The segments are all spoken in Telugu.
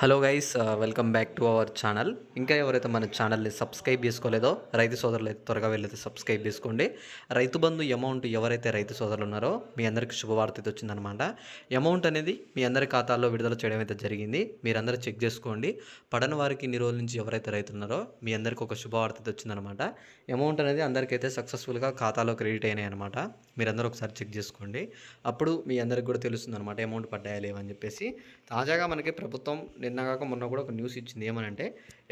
Hello guys welcome back to our channel. ఇంకా ఎవరైతే మన ఛానల్ని సబ్స్క్రైబ్ చేసుకోలేదో రైతు సోదరులు అయితే త్వరగా వెళ్ళైతే సబ్స్క్రైబ్ చేసుకోండి. రైతు బంధు అమౌంట్ ఎవరైతే రైతు సోదరులు ఉన్నారో మీ అందరికీ శుభవార్త అయితే వచ్చిందనమాట అమౌంట్ అనేది మీ అందరి ఖాతాల్లో విడుదల చేయడం అయితే జరిగింది. మీరందరూ చెక్ చేసుకోండి. పడని వారికి ఇన్ని రోజుల నుంచి ఎవరైతే రైతు ఉన్నారో మీ అందరికీ ఒక శుభవార్త అయితే వచ్చిందనమాట అమౌంట్ అనేది అందరికైతే సక్సెస్ఫుల్గా ఖాతాలో క్రెడిట్ అయినాయి అనమాట మీరందరూ ఒకసారి చెక్ చేసుకోండి. అప్పుడు మీ అందరికి కూడా తెలుస్తుంది అనమాట అమౌంట్ పడ్డాయా లేవని చెప్పేసి. తాజాగా మనకి ప్రభుత్వం నిన్న కాక మొన్న కూడా ఒక న్యూస్ ఇచ్చింది. ఏమనంటే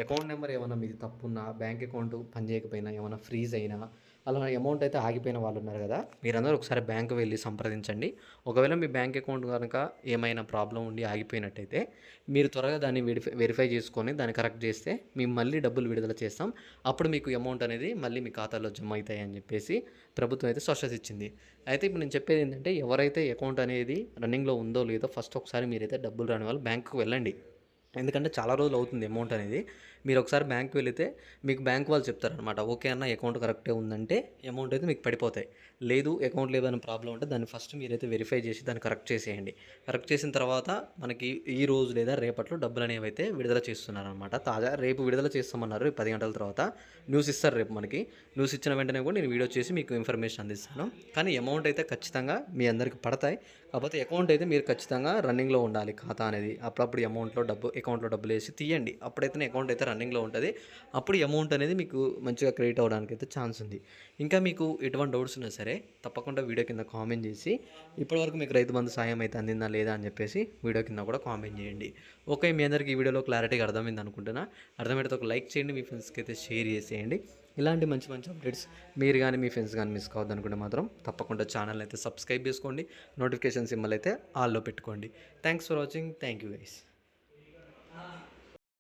అకౌంట్ నెంబర్ ఏమైనా మీది తప్పున్నా బ్యాంక్ అకౌంట్ పనిచేయకపోయినా ఏమైనా ఫ్రీజ్ అయినా అలా అమౌంట్ అయితే ఆగిపోయిన వాళ్ళు ఉన్నారు కదా మీరందరూ ఒకసారి బ్యాంకు వెళ్ళి సంప్రదించండి. ఒకవేళ మీ బ్యాంక్ అకౌంట్ కనుక ఏమైనా ప్రాబ్లం ఉండి ఆగిపోయినట్టయితే మీరు త్వరగా దాన్ని వెరిఫై వెరిఫై చేసుకొని దాన్ని కరెక్ట్ చేస్తే మేము మళ్ళీ డబ్బులు విడుదల చేస్తాం. అప్పుడు మీకు అమౌంట్ అనేది మళ్ళీ మీ ఖాతాలో జమ అవుతాయి అని చెప్పేసి ప్రభుత్వం అయితే స్పష్టత ఇచ్చింది. అయితే ఇప్పుడు నేను చెప్పేది ఏంటంటే ఎవరైతే అకౌంట్ అనేది రన్నింగ్లో ఉందో లేదో ఫస్ట్ ఒకసారి మీరైతే డబ్బులు రాని వాళ్ళు బ్యాంకుకు వెళ్ళండి. ఎందుకంటే చాలా రోజులు అవుతుంది అమౌంట్ అనేది. మీరు ఒకసారి బ్యాంక్ వెళితే మీకు బ్యాంక్ వాళ్ళు చెప్తారనమాట ఓకే అన్న అకౌంట్ కరెక్టే ఉందంటే అమౌంట్ అయితే మీకు పడిపోతాయి. లేదు అకౌంట్ లేదని ప్రాబ్లం ఉంటే దాన్ని ఫస్ట్ మీరైతే వెరిఫై చేసి దాన్ని కరెక్ట్ చేసేయండి. కరెక్ట్ చేసిన తర్వాత మనకి ఈ రోజు లేదా రేపట్లో డబ్బులు అనేవి అయితే విడుదల చేస్తున్నారనమాట తాజా రేపు విడుదల చేస్తామన్నారు ఈ పది గంటల తర్వాత. న్యూస్ ఇస్తారు రేపు మనకి. న్యూస్ ఇచ్చిన వెంటనే కూడా నేను వీడియో చేసి మీకు ఇన్ఫర్మేషన్ అందిస్తాను. కానీ అమౌంట్ అయితే ఖచ్చితంగా మీ అందరికి పడతాయి. కాకపోతే అకౌంట్ అయితే మీరు ఖచ్చితంగా రన్నింగ్లో ఉండాలి. ఖాతా అనేది. అప్పుడప్పుడు అమౌంట్లో డబ్బు అకౌంట్లో డబ్బులు వేసి తీయండి. అప్పుడైతే అకౌంట్ అయితే రన్నింగ్లో ఉంటుంది. అప్పుడు అమౌంట్ అనేది మీకు మంచిగా క్రెడిట్ అవ్వడానికి అయితే ఛాన్స్ ఉంది. ఇంకా మీకు ఎటువంటి డౌట్స్ ఉన్నా సరే తప్పకుండా వీడియో కింద కామెంట్ చేసి ఇప్పటివరకు మీకు రైతు బంధు సాయం అయితే అందిందా లేదా అని చెప్పేసి వీడియో కింద కూడా కామెంట్ చేయండి. ఓకే మీ అందరికీ ఈ వీడియోలో క్లారిటీగా అర్థమైంది అనుకుంటున్నా. అర్థమైతే ఒక లైక్ చేయండి. మీ ఫ్రెండ్స్కి అయితే షేర్ చేసేయండి. ఇలాంటి మంచి మంచి అప్డేట్స్ మీరు కానీ మీ ఫ్రెండ్స్ కానీ మిస్ కావద్దు అనుకుంటే మాత్రం తప్పకుండా ఛానల్ అయితే సబ్స్క్రైబ్ చేసుకోండి. నోటిఫికేషన్ సింబల్ అయితే ఆల్లో పెట్టుకోండి. Thanks for watching thank you guys